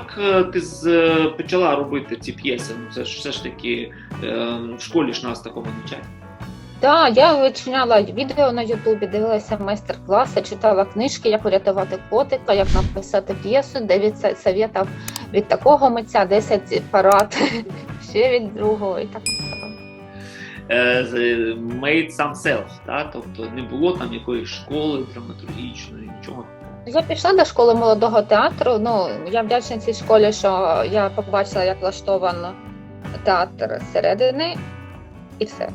як е, ти з, е, почала робити ці п'єси? Ну, це ж все ж таки е, в школі ж нас такому не вчать. Так, я вичиняла відео на Ютубі, дивилася майстер-класи, читала книжки, як врятувати котика, як написати п'єсу, 9 советів від такого митця, 10 парад ще від другого і так. Made some self, та? тобто не було там якоїсь школи драматургічної, нічого. Я пішла до школи молодого театру. Ну я вдячна цій школі, що я побачила, як влаштовано театр зсередини, і все.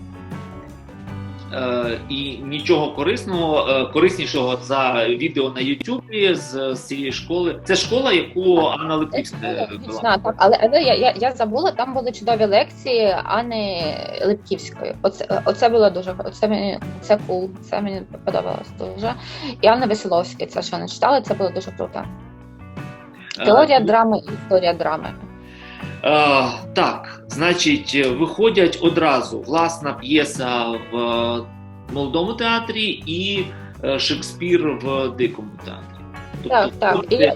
Е, і нічого корисного, е, кориснішого за відео на Ютубі з, з цієї школи. Це школа, яку Анна Липківська вела. Дійсно, так, але, але я, я, я забула, там були чудові лекції Анни Липківської. Оце, оце було дуже оце мені це кул, це мені подобалось дуже. І Анна Веселовська, це що вони читали, це було дуже круто. Теорія Е, драми і історія драми. Так, значить, виходять одразу власна п'єса в е, молодому театрі і е, Шекспір в дикому театрі. Так, так. І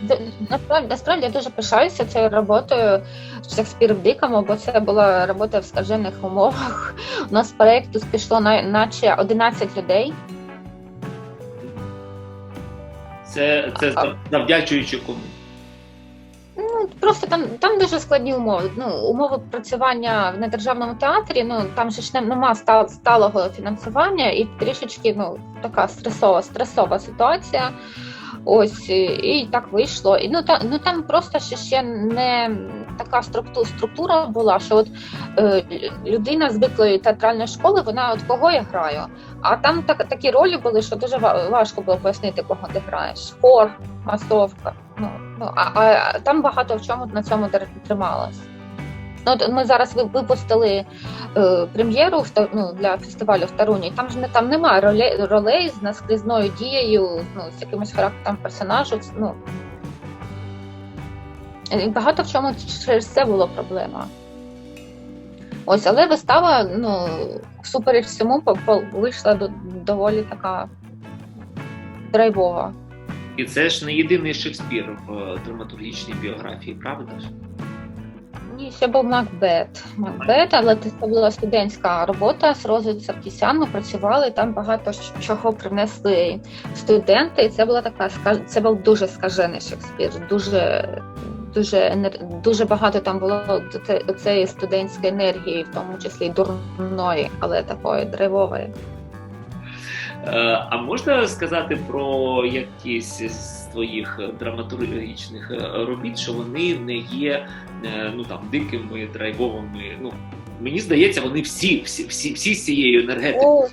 насправді, насправді я дуже пишаюся цією роботою Шекспір в дикому, бо це була робота в скажених умовах. У нас проєкту пішло на, наче 11 людей. це, це завдячуючи кому. Просто там, там дуже складні умови. Ну, умови працювання в недержавному театрі. Ну там же ж нема сталого фінансування, і трішечки ну така стресова, стресова ситуація. Ось і, так вийшло. І ну та ну там просто ще, ще не така структура, структура була, що от е, людина з биклої театральної школи, вона от кого я граю. А там так, такі ролі були, що дуже важко було пояснити, кого ти граєш. Хор, масовка. Ну, ну а, а там багато в чому на цьому трималось. Ну, от ми зараз ви- випустили е, прем'єру ну, для фестивалю в Таруні. Там ж не там немає ролей, ролей з наскрізною дією, ну, з якимось характером персонажу. Ну, багато в чому через це була проблема. Ось, але вистава, ну, всупереч всьому, вийшла до, доволі така драйвова. І це ж не єдиний Шекспір в е, драматургічній біографії, правда ж? Ні, ще був Макбет. Макбет, але це була студентська робота з Розою Саркісян. Ми працювали там багато чого принесли студенти. І це була така це був дуже скажений Шекспір. Дуже дуже дуже багато там було цієї студентської енергії, в тому числі дурної, але такої драйвової. Е, А можна сказати про якісь з твоїх драматургічних е, робіт, що вони не є е, ну там дикими, драйвовими? Ну мені здається, вони всі, всі, всі, всі з цією енергетикою. О,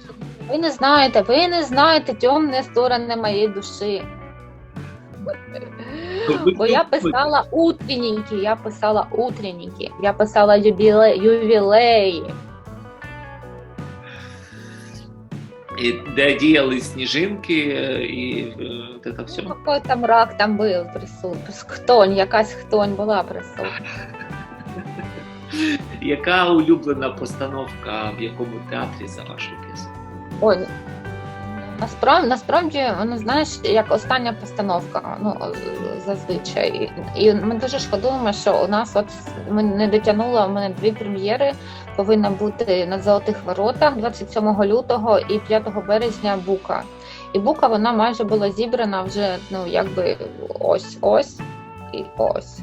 ви не знаєте, ви не знаєте темні сторони моєї душі. Бо я писала утренники, я писала утренники, я писала юбіле, ювілеї. І де діяли сніжинки е, і е, це все. Какой там рак там был присутній. Хтонь, якась хтонь була присутня. Яка улюблена постановка в якому театрі за вашу пісню? Ой, насправді, насправді, ну знаєш, як остання постановка, ну зазвичай. І ми дуже шкодуємо, що у нас от ми не дотягнули, у мене дві прем'єри повинна бути на золотих воротах 27 лютого і 5 березня Бука. І Бука вона майже була зібрана вже, ну якби ось ось і ось.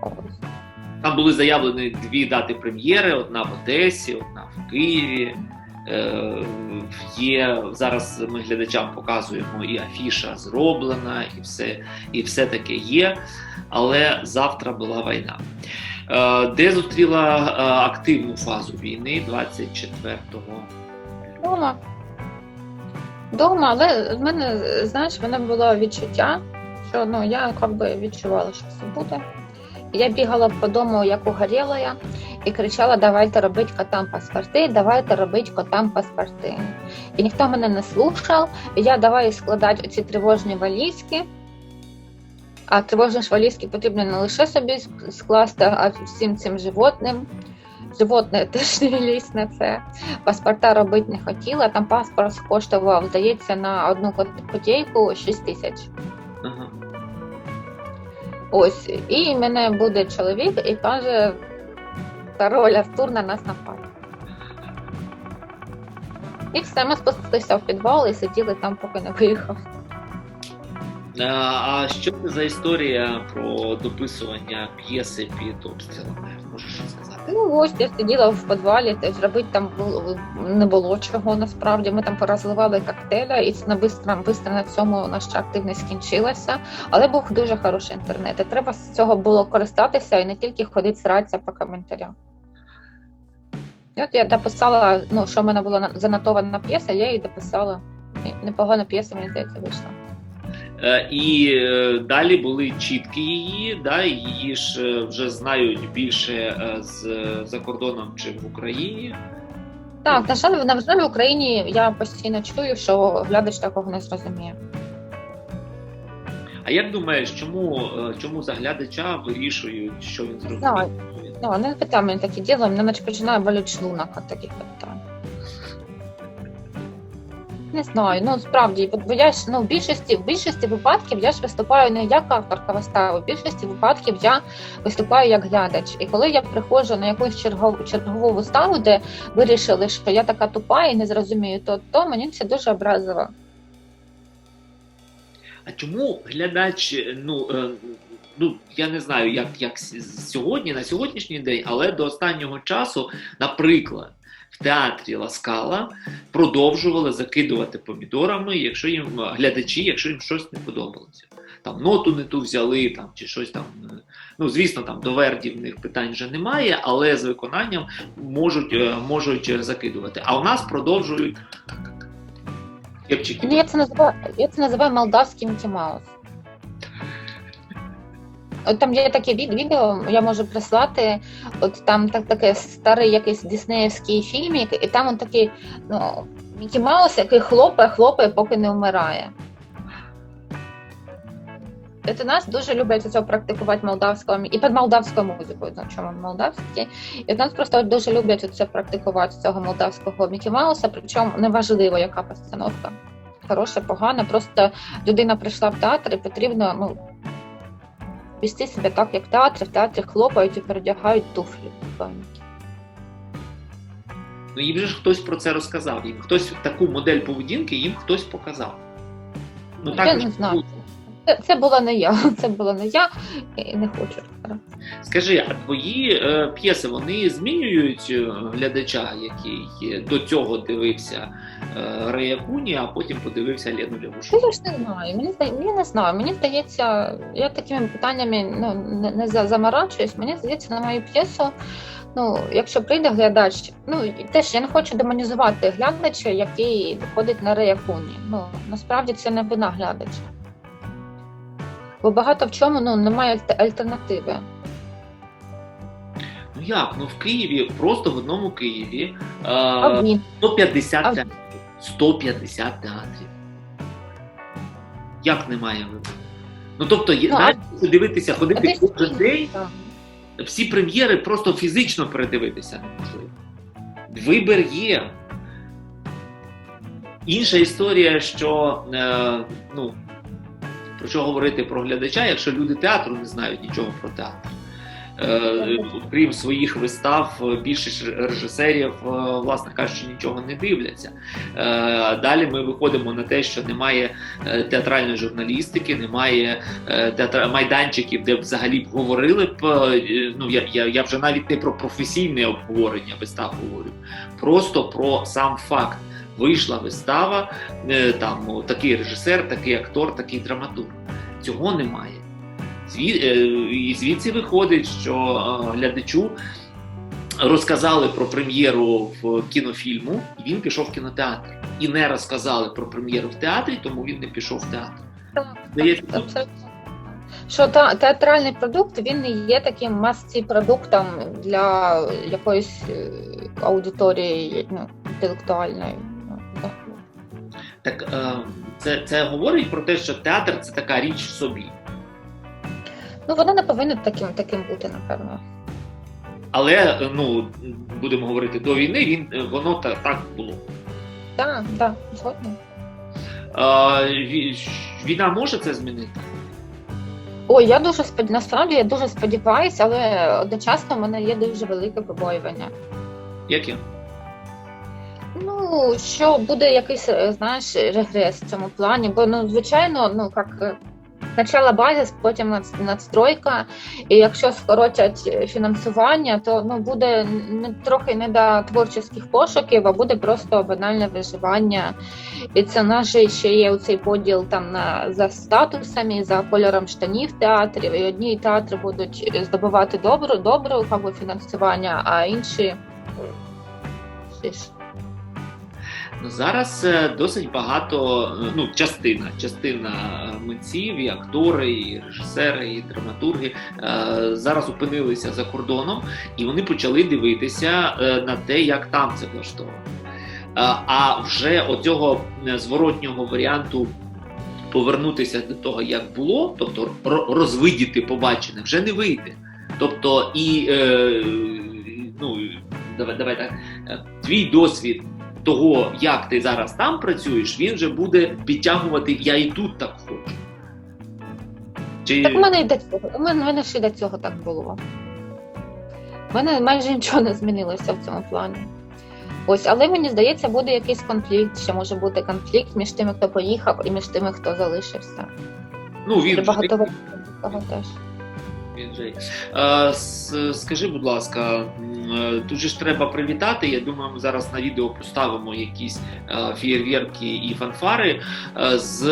Ось. Там були заявлені дві дати прем'єри: одна в Одесі, одна в Києві. Е, Є зараз ми глядачам показуємо і афіша зроблена, і все, і все таке є. Але завтра була війна. Е, Де зустріла е, активну фазу війни 24-го? Дома. Дома, але в мене, знаєш, в мене було відчуття, що ну я якби відчувала, що це буде. Я бігала по дому, як угоріла я, і кричала: давайте робити котам паспорти, давайте робити котам паспорти. І ніхто мене не слухав. Я давай складати оці тривожні валізки. А тривожні ж валізки потрібно не лише собі скласти, а всім цим животним. Животне теж не лізь на це. Паспорта робити не хотіла. Там паспорт коштував, здається, на одну кот- котейку 6 тисяч. Ага. Ось, і мене буде чоловік і каже, король Артур на нас напав. І все, ми спустилися в підвал і сиділи там, поки не виїхав. А, а що це за історія про дописування п'єси під обстрілами? Можеш сказати? Ну ось я сиділа в підвалі, теж робити там не було чого насправді. Ми там порозливали коктейля, і на бистро, бистро на цьому наша активність скінчилася. Але був дуже хороший інтернет. І треба з цього було користатися і не тільки ходити сратися по коментарям. І от я дописала, ну що в мене було на- занотована п'єса, я її дописала. Непогана п'єса, мені здається, вийшла. Е, І е, далі були чіткі її, да, її ж е, вже знають більше з за кордоном чи в Україні. Так, на жаль, на жаль, в Україні я постійно чую, що глядач такого не зрозуміє. А як думаєш, чому, чому за глядача вирішують, що він зробив? Ну, не питай мене такі діло, мене наче починає боліти шлунок від таких питань. Не знаю, ну справді, бо я ж ну в більшості в більшості випадків я ж виступаю не як авторка вистави, в більшості випадків я виступаю як глядач. І коли я приходжу на якусь чергову чергову виставу, де вирішили, що я така тупа і не зрозумію, то, то мені це дуже образило. А чому глядач, ну, е, ну я не знаю, як, як сьогодні, на сьогоднішній день, але до останнього часу, наприклад, в театрі Ласкала продовжували закидувати помідорами, якщо їм е, глядачі, якщо їм щось не подобалося. Там ноту не ту взяли, там чи щось там. е, Ну, звісно, там до Верді в них питань вже немає, але з виконанням можуть, е, можуть закидувати. А у нас продовжують. Я це називаю, я це називаю молдавський Мікі Маус. От там є таке від- відео, я можу прислати. От там так таке старий якийсь диснеївський фільмік, і там он такий ну, Мікі Маус, який хлопає, хлопає, поки не вмирає. У нас дуже люблять це практикувати молдавською і під молдавською музикою, на чому молдавські. І от нас просто дуже люблять це практикувати цього молдавського Мікі Мауса, причому неважливо, яка постановка. Хороша, погана. Просто людина прийшла в театр і потрібно ну, вести себе так, як в театрі. В театрі хлопають і передягають туфлі. Ну їм же ж хтось про це розказав. Їм хтось таку модель поведінки їм хтось показав. Ну Я так не знаю. Це, це була не я. Це була не я і не хочу. Скажи, а твої е, п'єси вони змінюють е, глядача, який до цього дивився е, Рея Куні, а потім подивився Лену Лягушу? Я ж не знаю. Мені зда... я не знаю. Мені здається, я такими питаннями ну, не, не за- заморачуюсь. Мені здається, на мою п'єсу. Ну, якщо прийде глядач, ну теж я не хочу демонізувати глядача, який ходить на реякуні. Ну насправді це не вина глядача. Бо багато в чому ну, немає альтернативи. Ну як? Ну в Києві, просто в одному Києві е, 150 А- театрів. 150 театрів. Як немає вибору? Ну тобто, є- Ну, навіть якщо дивитися, ходити кожен день, всі прем'єри просто фізично передивитися неможливо. Вибір є. Інша історія, що е, ну, що говорити про глядача, якщо люди театру не знають нічого про театр. Е, крім своїх вистав, більшість режисерів, е, власне кажучи, нічого не дивляться. Е, далі ми виходимо на те, що немає театральної журналістики, немає театра... майданчиків, де взагалі б говорили б. Ну я, я, я вже навіть не про професійне обговорення вистав говорю, просто про сам факт. Вийшла вистава, е, там такий режисер, такий актор, такий драматург. Цього немає. Е, І звідси виходить, що е, глядачу розказали про прем'єру в кінофільму, і він пішов в кінотеатр. І не розказали про прем'єру в театрі, тому він не пішов в театр. Так, абсолютно. Що та, театральний продукт він не є таким масці продуктом для якоїсь аудиторії ну, інтелектуальної. Так. Так е, це, це говорить про те, що театр це така річ в собі. Ну, воно не повинно таким, таким бути, напевно. Але ну будемо говорити до війни, він воно та, так було. Так, так, згодна. Е, війна може це змінити? Ой, я дуже спод... насправді я дуже сподіваюся, але одночасно в мене є дуже велике побоювання. Яке? Ну, що буде якийсь, е, знаєш, регрес в цьому плані, бо ну, звичайно, ну як е, спочатку базис, потім над- надстройка, і якщо скоротять е, фінансування, то ну буде трохи не до творчих пошуків, а буде просто банальне виживання. І це в ще є цей поділ там на за статусами, за кольором штанів театрів. І одні театри будуть здобувати добру, добру фінансування, а інші. Зараз е, досить багато, е, ну, частина, частина е, митців, і актори, і режисери, і драматурги зараз опинилися за кордоном, і вони почали дивитися на те, як там це влаштовано. А вже оцього зворотнього варіанту повернутися до того, як було, тобто ро- розвидіти побачене, вже не вийде. Тобто, і е, ну, давай, давай так, твій досвід того, як ти зараз там працюєш, він вже буде підтягувати Я і тут так хочу. Чи... Так у мене цього. У мене, мене ще до цього так було. У мене майже нічого не змінилося в цьому плані. Ось, але мені здається, буде якийсь конфлікт. Ще може бути конфлікт між тими, хто поїхав, і між тими, хто залишився. ну, він цього теж. Він Е, Скажи, будь ласка, е, тут же ж треба привітати. Я думаю, ми зараз на відео поставимо якісь е, фєєрверки і фанфари з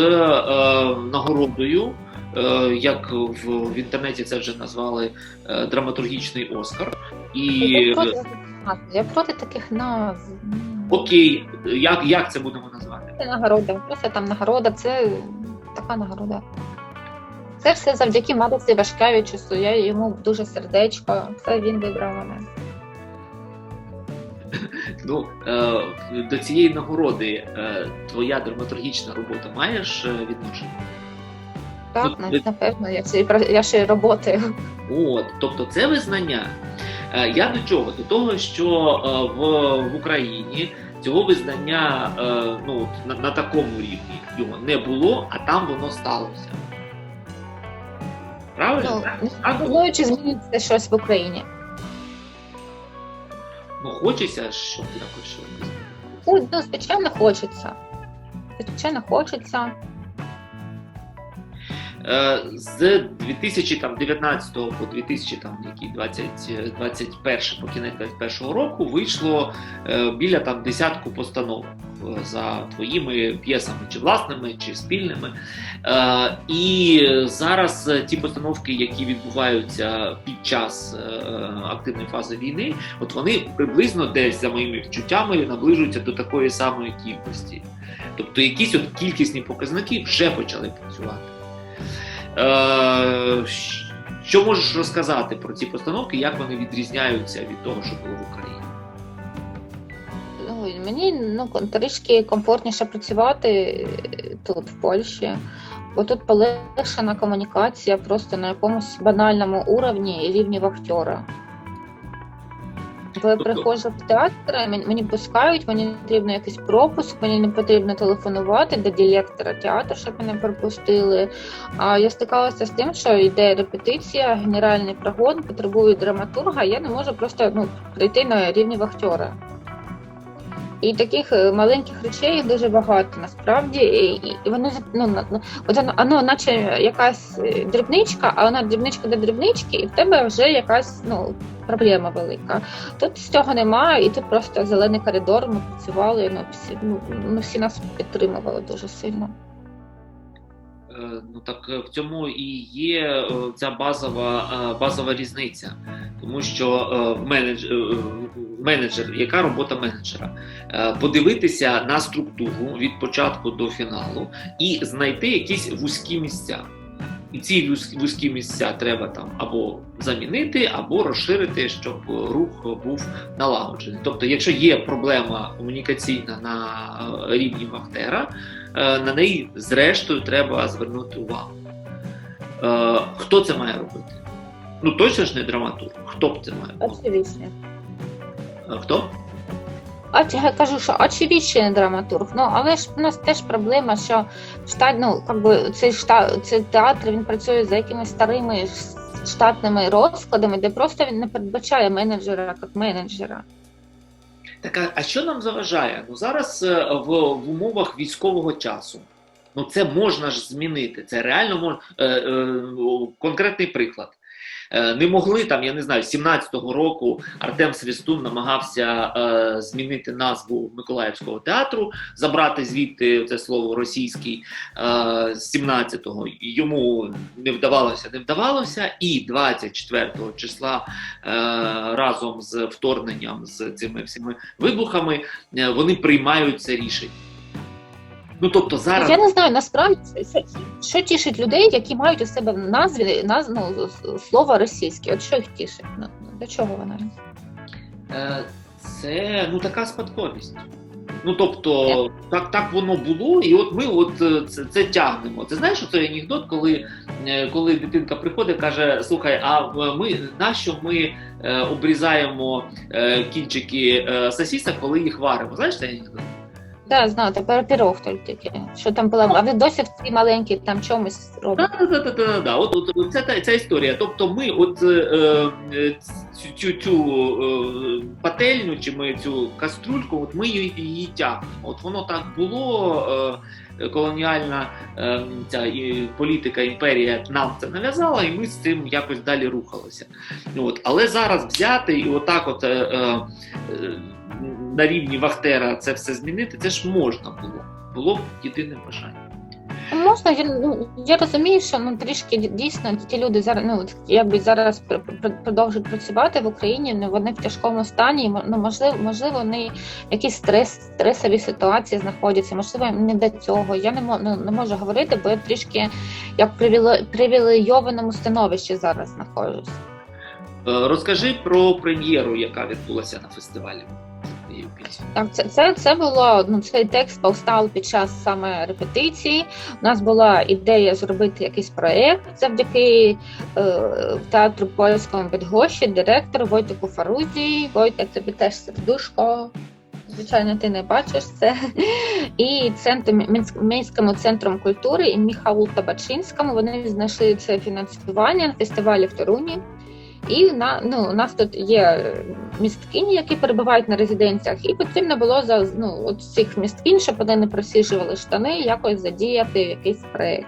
нагородою. Як в, в інтернеті це вже назвали драматургічний Оскар. І Я проти, я проти таких назв. Окей, як, як це будемо назвати? Це нагорода. Просто там нагорода, це така нагорода. Це все завдяки Мадусі Вашкевичусу. Я йому дуже сердечко. Це він вибрав мене. Ну е, до цієї нагороди е, твоя драматургічна робота маєш е, відношення? Так, Ну, напевно, я ще, я ще й роботаю. От, тобто це визнання. Я до чого? До того, що в, в Україні цього визнання ну, на, на такому рівні його не було, а там воно сталося. Правильно? Ну, Так? не чи зміниться щось в Україні. Ну, хочеться, щоб якось щось. Ну, ну, звичайно, хочеться. Звичайно, хочеться. Е, З 2019 по 2021 по кінець 2021 року вийшло е, біля там десятку постановок е, за твоїми п'єсами, чи власними, чи спільними. Е, І зараз ті постановки, які відбуваються під час е, активної фази війни, от вони приблизно десь за моїми відчуттями наближуються до такої самої кількості. Тобто якісь от кількісні показники вже почали працювати. Е, що можеш розказати про ці постановки, як вони відрізняються від того, що було в Україні? Мені ну, трішки комфортніше працювати е, тут, в Польщі, бо тут полегшена комунікація просто на якомусь банальному уровні і рівні в актера. Коли я Тобто- приходжу в театр, мені, пускають, мені не потрібно якийсь пропуск, мені не потрібно телефонувати до директора театру, щоб мене пропустили. А я стикалася з тим, що йде репетиція, генеральний прогон, потребує драматурга, я не можу просто ну, прийти на рівні вахтера. І таких е, маленьких речей дуже багато насправді. І, вони ну, от воно, воно наче якась е, дрібничка, а вона дрібничка до дрібнички, і в тебе вже якась ну, проблема велика. Тут цього немає, і тут просто зелений коридор. Ми працювали. Ну всі, ну, всі нас підтримували дуже сильно. Е, Ну так в цьому і є ця базова, базова різниця, тому що менедж, менеджер, яка робота менеджера? Е, Подивитися на структуру від початку до фіналу і знайти якісь вузькі місця. І ці вузькі місця треба там або замінити, або розширити, щоб рух був налагоджений. Тобто, якщо є проблема комунікаційна на е, рівні вахтера, е, на неї зрештою треба звернути увагу. Хто це має робити? Ну точно ж не драматург. Хто б це має робити? Хто? а я кажу, що очевидний драматург. Ну але ж у нас теж проблема, що штат, ну, как би, цей штат, цей театр він працює за якимись старими штатними розкладами, де просто він не передбачає менеджера як менеджера. Так, а- а що нам заважає? Ну зараз е, в, в умовах військового часу. Ну це можна ж змінити. Це реально можна. Е, е, конкретний приклад. Е, Не могли там, я не знаю, 17-го року Артем Свістун намагався е, змінити назву Миколаївського театру, забрати звідти це слово російський е, з 17-го. Йому не вдавалося, не вдавалося. І 24-го числа е, разом з вторгненням з цими всіми вибухами е, вони приймають це рішення. Ну тобто зараз Я не знаю, насправді це- це- що тішить людей, які мають у себе в назві наз, ну, с- слово російське. От що їх тішить? Ну, до чого вона? е, це ну така спадковість. Ну тобто, так, так воно було, і от ми от е, це, це тягнемо. Ти знаєш, що це анекдот, коли, е, коли дитинка приходить, каже: слухай, а ми нащо ми е, обрізаємо е, кінчики е, сосісок, коли їх варимо? Знаєш цей анекдот? Так, знаю, тепер пірог тільки. Що там було? А ви досі в цій маленькій там чомусь робите? Да, да, да, да, да. От, от, от це та ця історія. Тобто, ми от е, е, цю, цю, цю е, пательню, чи ми цю каструльку, от ми її, її тягнемо. От воно так було. Е, колоніальна е, ця і політика імперія нам це нав'язала, і ми з цим якось далі рухалися. От. Але зараз взяти і отак, от е, е, е, на рівні Вахтера це все змінити, це ж можна було. Було б єдине бажання. Можна, я, ну, я розумію, що ну, трішки дійсно ті люди зараз, ну, якби зараз пр- пр- продовжують працювати в Україні, ну, вони в тяжкому стані, ну, можливо, можливо, вони якісь стрес, стресові ситуації знаходяться, можливо, не до цього. Я не, мо- ну, не можу говорити, бо я трішки як в привілейованому становищі зараз знаходжусь. Е, Розкажи про прем'єру, яка відбулася на фестивалі. Так, це, це, це було ну цей текст повстав під час саме репетиції. У нас була ідея зробити якийсь проєкт завдяки е, театру польському Бедгоші, директору Войтику Фарузі. Войтик, тобі теж сердушко. Звичайно, ти не бачиш це. І центром Мінському центром культури і Міхаулу Табачинському вони знайшли це фінансування на фестивалі в Торуні. І на ну у нас тут є місткині, які перебувають на резиденціях, і потрібно було за ну от цих місткінь, щоб вони не просіжували штани, якось задіяти якийсь проєкт.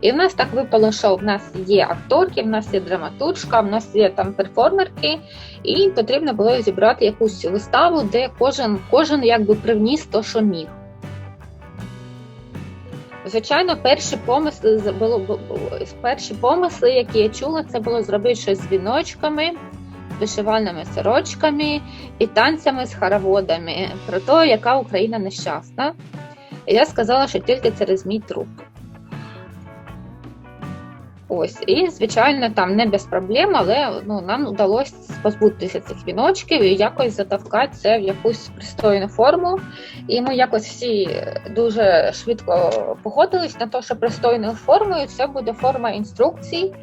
І в нас так випало, що в нас є акторки, в нас є драматуржка, в нас є там перформерки, і потрібно було зібрати якусь виставу, де кожен, кожен якби привніс то, що міг. Звичайно, перші помисли було бу- бу- перші помисли, які я чула, це було зробити щось з віночками, вишивальними сорочками і танцями з хороводами про те, яка Україна нещасна. І я сказала, що тільки через мій труп. Ось, і звичайно, там не без проблем, але ну, нам вдалося позбутися цих віночків і якось затовкати це в якусь пристойну форму. І ми якось всі дуже швидко погодились на те, що пристойною формою це буде форма інструкцій,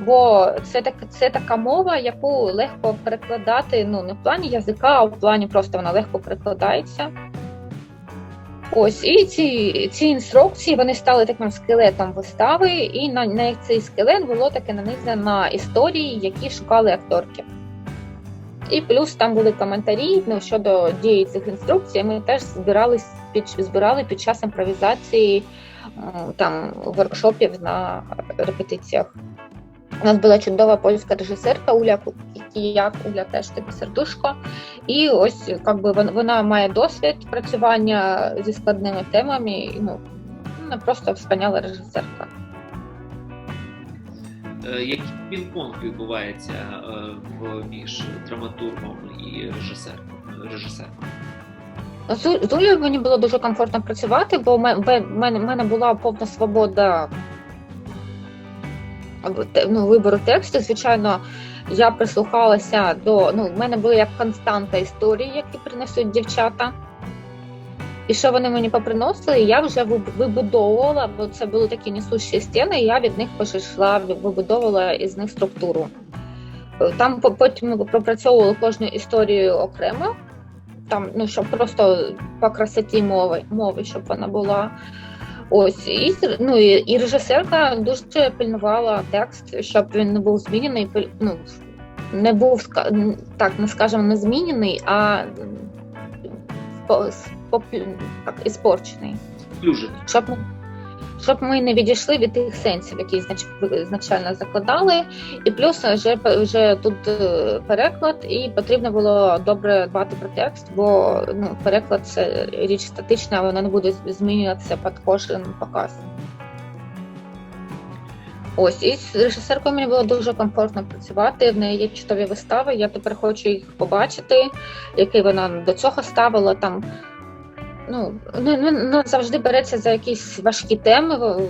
бо це так, це така мова, яку легко перекладати ну не в плані язика, а в плані просто вона легко перекладається. Ось і ці, ці інструкції вони стали таким скелетом вистави, і на, на цей скелет було таке нанизано історії, які шукали акторки. І плюс там були коментарі ну, щодо дії цих інструкцій. Ми теж збирали під час імпровізації там воркшопів на репетиціях. У нас була чудова польська режисерка Уля Кіяк, Уля теж тобі сердушко. І ось як би вона, має досвід працювання зі складними темами. і, Ну вона просто вспаняла режисерка. Е, Який пінг-понг відбувається е, між драматургом і режисером? режисером? З, з Улею мені було дуже комфортно працювати, бо в мене, в мене, була повна свобода ну, вибору тексту. Звичайно, я прислухалася до. Ну, в мене були як константа історії, які принесуть дівчата. І що вони мені поприносили, я вже вибудовувала, бо це були такі несущі стіни, і я від них вже вибудовувала із них структуру. Там по- потім ми пропрацьовували кожну історію окремо. там, ну, щоб просто по красоті мови, мови щоб вона була. Ось, і, ну, і, і режисерка дуже пильнувала текст, щоб він не був змінений, ну, не був так, не скажемо, не змінений, а спо, спо- так, іспорчений. Дуже. Щоб щоб ми не відійшли від тих сенсів, які знач, значально закладали. І плюс вже, вже тут е, переклад, і потрібно було добре дбати про текст, бо ну, переклад це річ статична, вона не буде змінюватися під кожен показ. Ось, і з режисеркою мені було дуже комфортно працювати. В неї є чудові вистави. Я тепер хочу їх побачити, які вона до цього ставила там. Ну, не, не, не завжди береться за якісь важкі теми.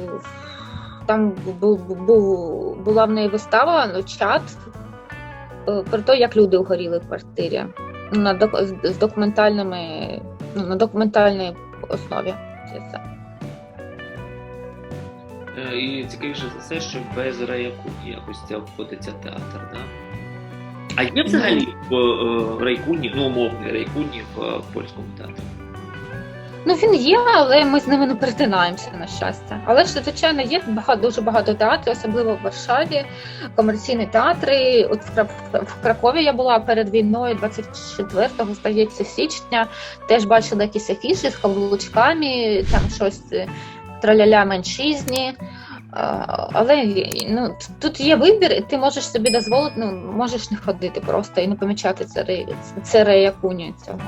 Там бу, бу, була в неї вистава, ну, чат е, про те, як люди угоріли в квартирі на док, з, з документальними, ну, на документальній основі. Це все. Е, І цікавіше за все, що без райкуні якось це обходиться театр, да? А є взагалі в е, райкуні, ну умовний райкуні в польському театрі? Ну він є, але ми з ними не перетинаємося на щастя. Але ж звичайно є багато дуже багато театрів, особливо в Варшаві, комерційні театри. От в, Кра- в Кракові я була перед війною 24-го, здається, січня. Теж бачила якісь афіші з каблучками, там щось е, траляля меншізні. Але ну, тут є вибір, і ти можеш собі дозволити, ну можеш не ходити просто і не помічати це ре- це цього.